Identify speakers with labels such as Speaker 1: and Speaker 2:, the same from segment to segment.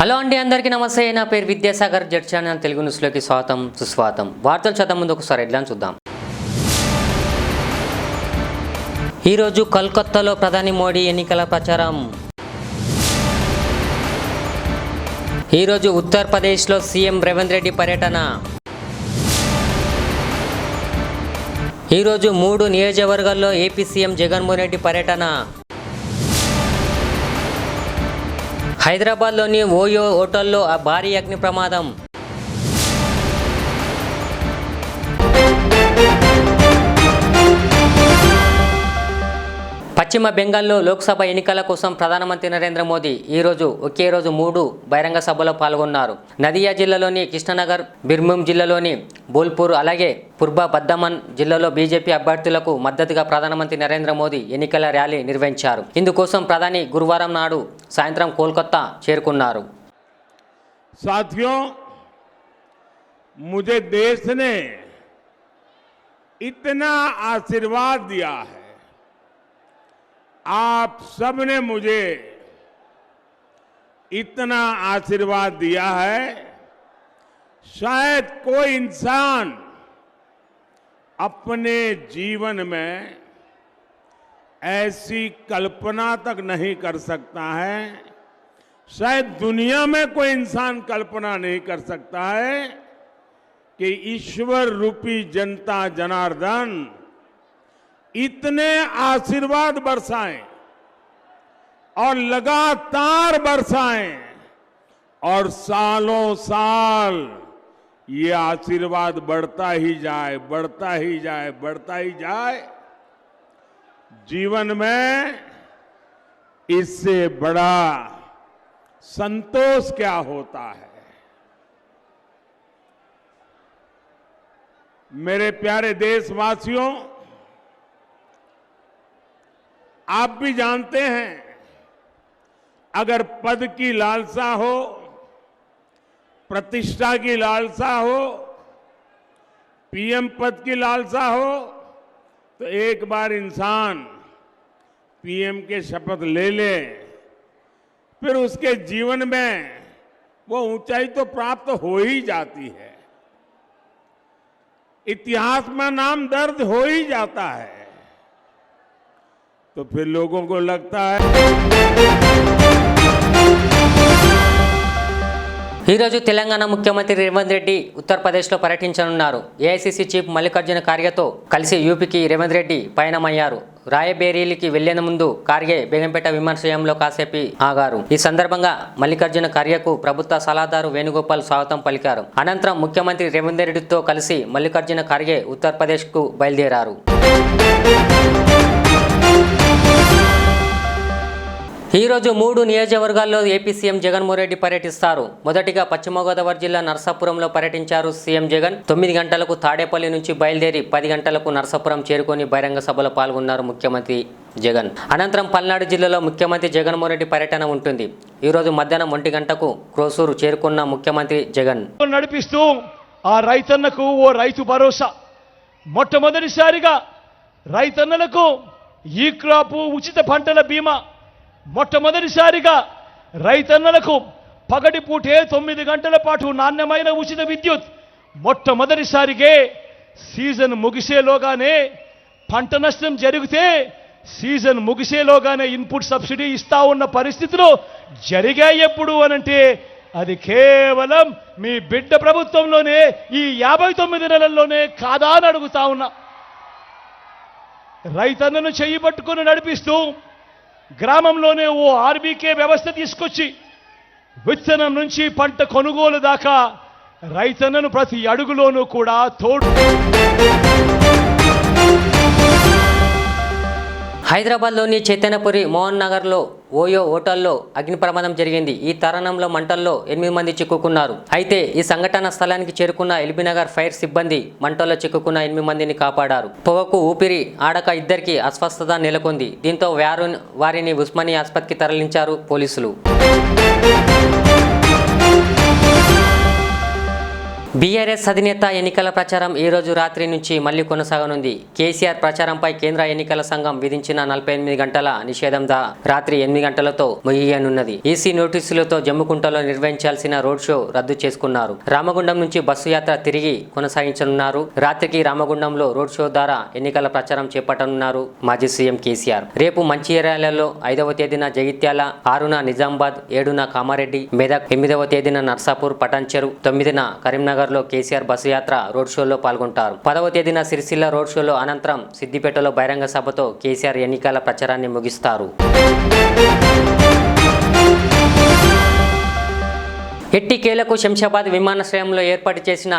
Speaker 1: Hello అండి అందరికీ నమస్తే. నా పేరు విద్యాసాగర్. జడ్ ఛానల్ తెలుగు న్యూస్లోకి స్వాగతం సుస్వాగతం. వార్తలు చదవ ముందు ఒకసారి ఎట్లా చూద్దాం. ఈరోజు కల్కత్తాలో ప్రధాని మోడీ ఎన్నికల ప్రచారం. ఈరోజు ఉత్తరప్రదేశ్లో సీఎం రేవంత్ రెడ్డి పర్యటన. ఈరోజు మూడు నియోజకవర్గాల్లో ఏపీ సీఎం జగన్మోహన్ రెడ్డి పర్యటన. హైదరాబాద్లోని ఓయో హోటల్లో భారీ అగ్ని ప్రమాదం. పశ్చిమ బెంగాల్లో లోక్సభ ఎన్నికల కోసం ప్రధానమంత్రి నరేంద్ర మోదీ ఈరోజు ఒకే రోజు మూడు బహిరంగ సభలో పాల్గొన్నారు నదియా జిల్లాలోని కృష్ణనగర్ బిర్మూం జిల్లాలోని బోల్పూర్ అలాగే పూర్వ బద్దమన్ జిల్లాలో బీజేపీ అభ్యర్థులకు మద్దతుగా ప్రధానమంత్రి నరేంద్ర మోదీ ఎన్నికల ర్యాలీ నిర్వహించారు ఇందుకోసం ప్రధాని గురువారం నాడు సాయంత్రం కోల్కతా చేరుకున్నారు
Speaker 2: साथियों मुझे देश ने इतना आशीर्वाद दिया है आप सबने मुझे इतना आशीर्वाद दिया है, शायद कोई इंसान अपने जीवन में ऐसी कल्पना तक नहीं कर सकता है। शायद दुनिया में कोई इंसान कल्पना नहीं कर सकता है कि ईश्वर रूपी जनता जनार्दन इतने आशीर्वाद बरसाएँ और लगातार बरसाएँ और सालों साल ये आशीर्वाद बढ़ता ही जाए, बढ़ता ही जाए, बढ़ता ही जाए। जीवन में इससे बड़ा संतोष क्या होता है? मेरे प्यारे देशवासियों आप भी जानते हैं, अगर पद की लालसा हो, प्रतिष्ठा की लालसा हो, पीएम पद की लालसा हो तो एक बार इंसान पीएम के शपथ ले ले, फिर उसके जीवन में वो ऊंचाई तो प्राप्त हो ही जाती है। इतिहास में नाम दर्ज हो ही जाता है। तो फिर लोगों को लगता है
Speaker 1: ఈరోజు తెలంగాణ ముఖ్యమంత్రి రేవంత్ రెడ్డి ఉత్తరప్రదేశ్లో పర్యటించనున్నారు ఏఐసిసి చీఫ్ మల్లికార్జున ఖార్గేతో కలిసి యూపీకి రేవంత్ రెడ్డి పయనమయ్యారు రాయబేరీలికి వెళ్లేందు ముందు ఖార్గే బేగంపేట విమానాశ్రయంలో కాసేపు ఆగారు ఈ సందర్భంగా మల్లికార్జున ఖార్గేకు ప్రభుత్వ సలహాదారు వేణుగోపాల్ స్వాగతం పలికారు అనంతరం ముఖ్యమంత్రి రేవంత్ రెడ్డితో కలిసి మల్లికార్జున ఖార్గే ఉత్తరప్రదేశ్కు బయలుదేరారు ఈరోజు మూడు నియోజకవర్గాల్లో ఏపీ సీఎం జగన్మోహన్ రెడ్డి పర్యటిస్తారు. మొదటిగా పశ్చిమ గోదావరి జిల్లా నర్సాపురంలో పర్యటించారు సీఎం జగన్. తొమ్మిది గంటలకు తాడేపల్లి నుంచి బయలుదేరి పది గంటలకు నర్సాపురం చేరుకొని బహిరంగ సభలో పాల్గొన్నారు ముఖ్యమంత్రి జగన్. అనంతరం పల్నాడు జిల్లాలో ముఖ్యమంత్రి జగన్మోహన్ రెడ్డి పర్యటన ఉంటుంది. ఈరోజు మధ్యాహ్నం ఒంటి గంటకు క్రోసూరు చేరుకున్న ముఖ్యమంత్రి జగన్.
Speaker 3: నడిపిస్తూ ఆ రైతన్నకు ఓ రైతు భరోసా. మొట్టమొదటిసారిగా రైతన్నలకు ఈ క్రాపు ఉచిత పంటల బీమా. మొట్టమొదటిసారిగా రైతన్నలకు పగటి పూటే తొమ్మిది గంటల పాటు నాణ్యమైన ఉచిత విద్యుత్. మొట్టమొదటిసారిగే సీజన్ ముగిసేలోగానే పంట నష్టం జరిగితే సీజన్ ముగిసేలోగానే ఇన్పుట్ సబ్సిడీ ఇస్తా ఉన్న పరిస్థితులు జరిగాయి ఎప్పుడు అనంటే అది కేవలం మీ బిడ్డ ప్రభుత్వంలోనే ఈ యాభై తొమ్మిది నెలల్లోనే కాదా అని అడుగుతా ఉన్నా. రైతన్నను చెయ్యి పట్టుకుని నడిపిస్తూ గ్రామంలోనే ఓ ఆర్బీకే వ్యవస్థ తీసుకొచ్చి విత్తనం నుంచి పంట కొనుగోలు దాకా రైతన్నను ప్రతి అడుగులోనూ కూడా తోడు
Speaker 1: హైదరాబాద్లోని చైతన్యపురి మోహన్ నగర్లో ఓయో హోటల్లో అగ్ని ప్రమాదం జరిగింది. ఈ తరుణంలో మంటల్లో ఎనిమిది మంది చిక్కుకున్నారు. అయితే ఈ సంఘటన స్థలానికి చేరుకున్న ఎల్బీనగర్ ఫైర్ సిబ్బంది మంటల్లో చిక్కుకున్న ఎనిమిది మందిని కాపాడారు. పొగకు ఊపిరి ఆడక ఇద్దరికి అస్వస్థత నెలకొంది. దీంతో వారు వారిని ఉస్మానియా ఆసుపత్రికి తరలించారు పోలీసులు. బీఆర్ఎస్ అధినేత ఎన్నికల ప్రచారం ఈ రోజు రాత్రి నుంచి మళ్ళీ కొనసాగనుంది. కేసీఆర్ ప్రచారంపై కేంద్ర ఎన్నికల సంఘం విధించిన నలభై ఎనిమిది గంటల నిషేధం దా రాత్రి ఎనిమిది గంటలతో ముగియనున్నది. ఈసీ నోటీసులతో జమ్ముకుంటలో నిర్వహించాల్సిన రోడ్ షో రద్దు చేసుకున్నారు. రామగుండం నుంచి బస్సు యాత్ర తిరిగి కొనసాగించనున్నారు. రాత్రికి రామగుండంలో రోడ్ షో ద్వారా ఎన్నికల ప్రచారం చేపట్టనున్నారు మాజీ సీఎం కేసీఆర్. రేపు మంచిర్యాలలో ఐదవ తేదీన జగిత్యాల ఆరున నిజామాబాద్ ఏడున కామారెడ్డి మెదక్ ఎనిమిదవ తేదీన నర్సాపూర్ పటాన్చెరు తొమ్మిదిన కరీంనగర్ నగర్లో కేసీఆర్ బస్సు యాత్ర రోడ్ షోలో పాల్గొంటారు. పదవ తేదీన సిరిసిల్ల రోడ్ షోలో అనంతరం సిద్దిపేటలో బహిరంగ సభతో కేసీఆర్ ఎన్నికల ప్రచారాన్ని ముగిస్తారు. ఎట్టికేలకు శంషాబాద్ విమానాశ్రయంలో ఏర్పాటు చేసిన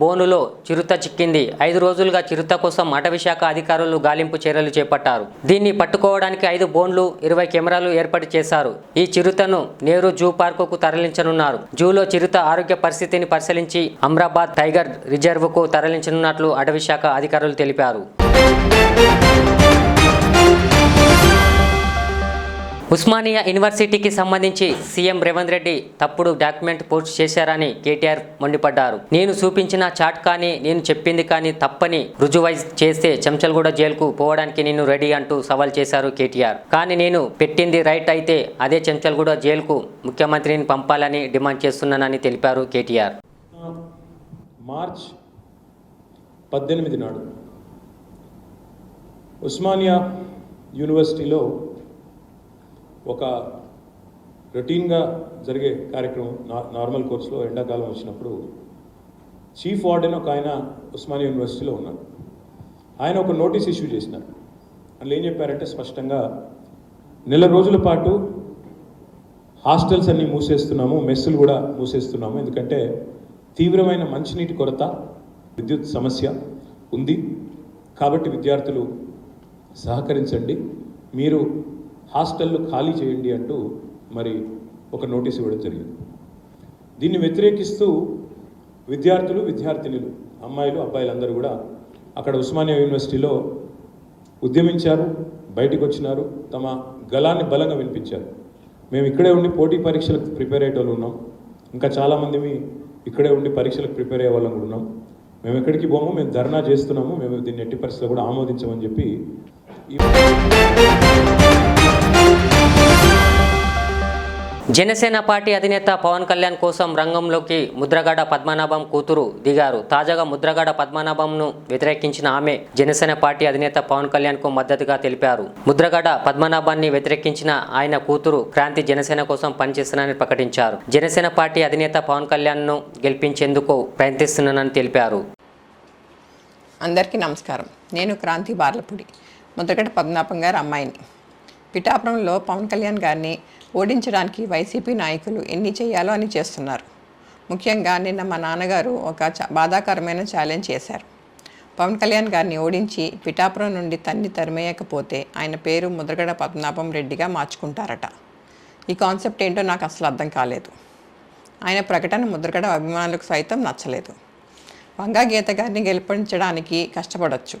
Speaker 1: బోనులో చిరుత చిక్కింది. ఐదు రోజులుగా చిరుత కోసం అటవీశాఖ అధికారులు గాలింపు చర్యలు చేపట్టారు. దీన్ని పట్టుకోవడానికి ఐదు బోన్లు ఇరవై కెమెరాలు ఏర్పాటు చేశారు. ఈ చిరుతను నేరు జూ పార్కుకు తరలించనున్నారు. జూలో చిరుత ఆరోగ్య పరిస్థితిని పరిశీలించి అమ్రాబాద్ టైగర్ రిజర్వ్కు తరలించనున్నట్లు అటవీశాఖ అధికారులు తెలిపారు. ఉస్మానియా యూనివర్సిటీకి సంబంధించి సీఎం రేవంత్ రెడ్డి తప్పుడు డాక్యుమెంట్ పోస్ట్ చేశారని కేటీఆర్ మండిపడ్డారు. నేను చూపించిన చాట్ కానీ నేను చెప్పింది కానీ తప్పని రుజువైజ్ చేస్తే చెంచల్గూడ జైలుకు పోవడానికి నేను రెడీ అంటూ సవాల్ చేశారు కేటీఆర్. కానీ నేను పెట్టింది రైట్ అయితే అదే చెంచల్గూడ జైలుకు ముఖ్యమంత్రిని పంపాలని డిమాండ్ చేస్తున్నానని తెలిపారు కేటీఆర్.
Speaker 4: మార్చ్ పద్దెనిమిది నాడు ఉస్మానియా యూనివర్సిటీలో ఒక రొటీన్గా జరిగే కార్యక్రమం నా నార్మల్ కోర్సులో ఎండాకాలం వచ్చినప్పుడు చీఫ్ వార్డెన్ ఒక ఆయన ఉస్మానియా యూనివర్సిటీలో ఉన్నారు. ఆయన ఒక నోటీస్ ఇష్యూ చేసినారు. అందులో ఏం చెప్పారంటే స్పష్టంగా నెల రోజుల పాటు హాస్టల్స్ అన్నీ మూసేస్తున్నాము మెస్సులు కూడా మూసేస్తున్నాము. ఎందుకంటే తీవ్రమైన మంచినీటి కొరత విద్యుత్ సమస్య ఉంది. కాబట్టి విద్యార్థులు సహకరించండి. మీరు హాస్టళ్ళు ఖాళీ చేయండి అంటూ మరి ఒక నోటీస్ ఇవ్వడం జరిగింది. దీన్ని వ్యతిరేకిస్తూ విద్యార్థులు విద్యార్థినులు అమ్మాయిలు అబ్బాయిలు అందరూ కూడా అక్కడ ఉస్మానియా యూనివర్సిటీలో ఉద్యమించారు బయటకు వచ్చినారు తమ గలాన్ని బలంగా వినిపించారు. మేము ఇక్కడే ఉండి పోటీ పరీక్షలకు ప్రిపేర్ అయ్యేటోళ్ళు ఉన్నాం. ఇంకా చాలామంది ఇక్కడే ఉండి పరీక్షలకు ప్రిపేర్ అయ్యే వాళ్ళం కూడా ఉన్నాం. మేము ఎక్కడికి పోము మేము ధర్నా చేస్తున్నాము మేము దీన్ని ఎట్టి పరిస్థితుల్లో కూడా ఆమోదించమని చెప్పి
Speaker 1: జనసేన పార్టీ అధినేత పవన్ కళ్యాణ్ కోసం రంగంలోకి ముద్రగడ పద్మనాభం కూతురు దిగారు. తాజాగా ముద్రగడ పద్మనాభంను వ్యతిరేకించిన ఆమె జనసేన పార్టీ అధినేత పవన్ కళ్యాణ్కు మద్దతుగా తెలిపారు. ముద్రగడ పద్మనాభాన్ని వ్యతిరేకించిన ఆయన కూతురు క్రాంతి జనసేన కోసం పనిచేస్తున్నానని ప్రకటించారు. జనసేన పార్టీ అధినేత పవన్ కళ్యాణ్ను గెలిపించేందుకు ప్రయత్నిస్తున్నానని తెలిపారు.
Speaker 5: అందరికీ నమస్కారం. నేను క్రాంతి బార్లపూడి. ముద్రగడ పద్మనాభం గారు అమ్మాయిని. పిఠాపురంలో పవన్ కళ్యాణ్ గారిని ఓడించడానికి వైసీపీ నాయకులు ఎన్ని చేయాలో అని చేస్తున్నారు. ముఖ్యంగా నిన్న మా నాన్నగారు ఒక బాధాకరమైన ఛాలెంజ్ చేశారు. పవన్ కళ్యాణ్ గారిని ఓడించి పిఠాపురం నుండి తన్ని తరిమేయకపోతే ఆయన పేరు ముద్రగడ పద్మనాభం రెడ్డిగా మార్చుకుంటారట. ఈ కాన్సెప్ట్ ఏంటో నాకు అసలు అర్థం కాలేదు. ఆయన ప్రకటన ముద్రగడ అభిమానులకు సైతం నచ్చలేదు. వంగా గీత గారిని గెలిపించడానికి కష్టపడవచ్చు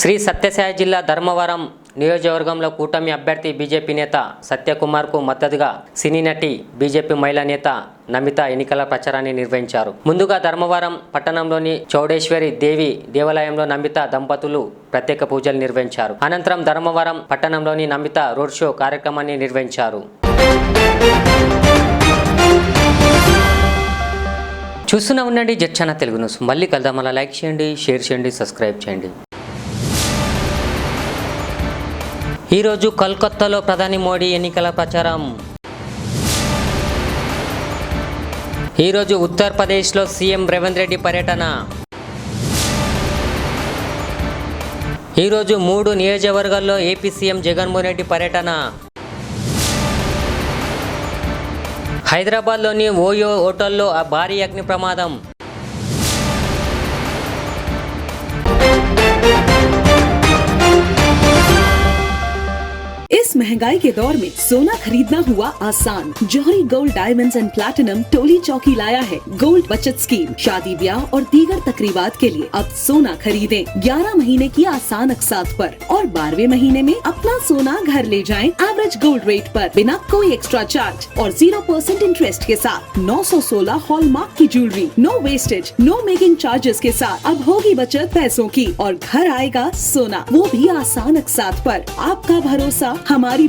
Speaker 1: శ్రీ సత్యసాయి జిల్లా ధర్మవరం నియోజకవర్గంలో కూటమి అభ్యర్థి బీజేపీ నేత సత్యకుమార్కు మద్దతుగా సినీ నటి బీజేపీ మహిళా నేత నమిత ఎన్నికల ప్రచారాన్ని నిర్వహించారు. ముందుగా ధర్మవరం పట్టణంలోని చౌడేశ్వరి దేవి దేవాలయంలో నమిత దంపతులు ప్రత్యేక పూజలు నిర్వహించారు. అనంతరం ధర్మవరం పట్టణంలోని నమిత రోడ్ షో కార్యక్రమాన్ని నిర్వహించారు. చూస్తూనే ఉండండి జడ్చానా తెలుగు న్యూస్ మళ్ళీ కలుద్దాం. అలా లైక్ చేయండి షేర్ చేయండి సబ్స్క్రైబ్ చేయండి. ఈరోజు కల్కత్తాలో ప్రధాని మోడీ ఎన్నికల ప్రచారం. ఈరోజు ఉత్తరప్రదేశ్లో సీఎం రేవంత్ రెడ్డి పర్యటన. ఈరోజు మూడు నియోజకవర్గాల్లో ఏపీ సీఎం జగన్మోహన్ రెడ్డి పర్యటన. హైదరాబాద్లోని ఓయో హోటల్లో భారీ అగ్ని ప్రమాదం.
Speaker 6: महँगाई के दौर में सोना खरीदना हुआ आसान। Jauhari gold diamonds and platinum Toli Chowki लाया है। गोल्ड बचत स्कीम शादी ब्याह और दीगर तकरीबात के लिए अब सोना खरीदे। ग्यारह महीने की आसान अकसात पर और 12वें महीने में अपना सोना घर ले जाएँ एवरेज गोल्ड रेट पर बिना कोई एक्स्ट्रा चार्ज और ज़ीरो परसेंट इंटरेस्ट के साथ। 916 हॉलमार्क की jewellery no wastage no making charges के साथ। अब होगी बचत पैसों की और घर आएगा सोना। वो भी आसान अकसात पर। आपका भरोसा, हमारी